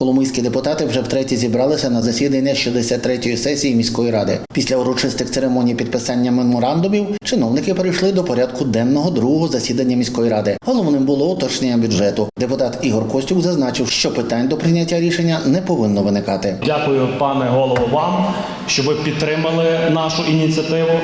Коломийські депутати вже втретє зібралися на засідання 63-ї сесії міської ради. Після урочистих церемоній підписання меморандумів чиновники перейшли до порядку денного другого засідання міської ради. Головним було уточнення бюджету. Депутат Ігор Костюк зазначив, що питань до прийняття рішення не повинно виникати. Дякую, пане голово, вам, що ви підтримали нашу ініціативу,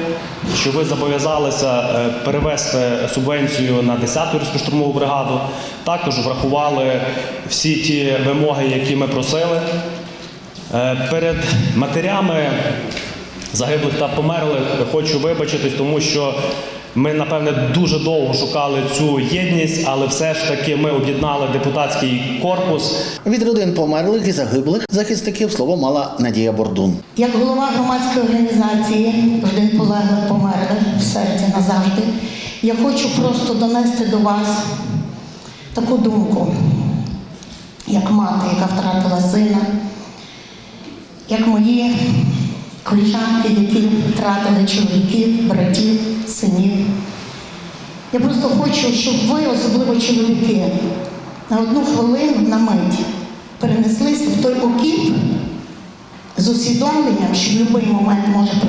що ви зобов'язалися е, перевести субвенцію на 10-ту штурмову бригаду. Також врахували всі ті вимоги, які ми просили. Е, Перед матерями загиблих та померлих хочу вибачитись, тому що ми, напевне, дуже довго шукали цю єдність, але все ж таки ми об'єднали депутатський корпус. Від родин померлих і загиблих захисників слово мала Надія Бордун. Як голова громадської організації родин полеглих померлих в серці назавжди, я хочу просто донести до вас таку думку, як мати, яка втратила сина, як мої коліжанки, які втратили чоловіків, братів. Я просто хочу, щоб ви, особливо чоловіки, на одну хвилину на мить перенеслися в той окіп, з усвідомленням, що в будь-який момент може життя.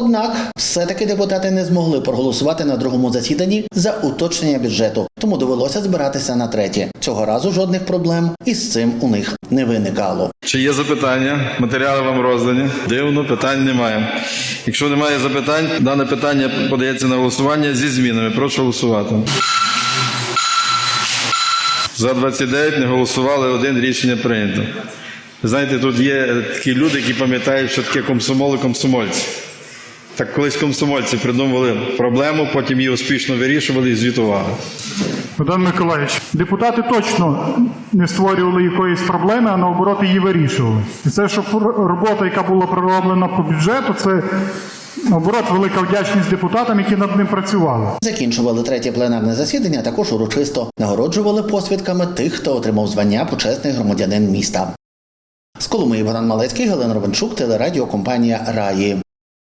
Однак, все-таки депутати не змогли проголосувати на другому засіданні за уточнення бюджету, тому довелося збиратися на третє. Цього разу жодних проблем із цим у них не виникало. Чи є запитання? Матеріали вам роздані. Дивно, питань немає. Якщо немає запитань, дане питання подається на голосування зі змінами. Прошу голосувати. За 29 не голосували, один рішення прийнято. Знаєте, тут є такі люди, які пам'ятають, що таке комсомол і комсомольці. Так колись комсомольці придумували проблему, потім її успішно вирішували і звітували. Богдан Миколаївич, депутати точно не створювали якоїсь проблеми, а наоборот її вирішували. І це, що робота, яка була пророблена по бюджету, це наоборот велика вдячність депутатам, які над ним працювали. Закінчували третє пленарне засідання також урочисто нагороджували посвідками тих, хто отримав звання почесний громадянин міста. З Коломиї Богдан Малецький, Галина Ровенчук, телерадіокомпанія Раї.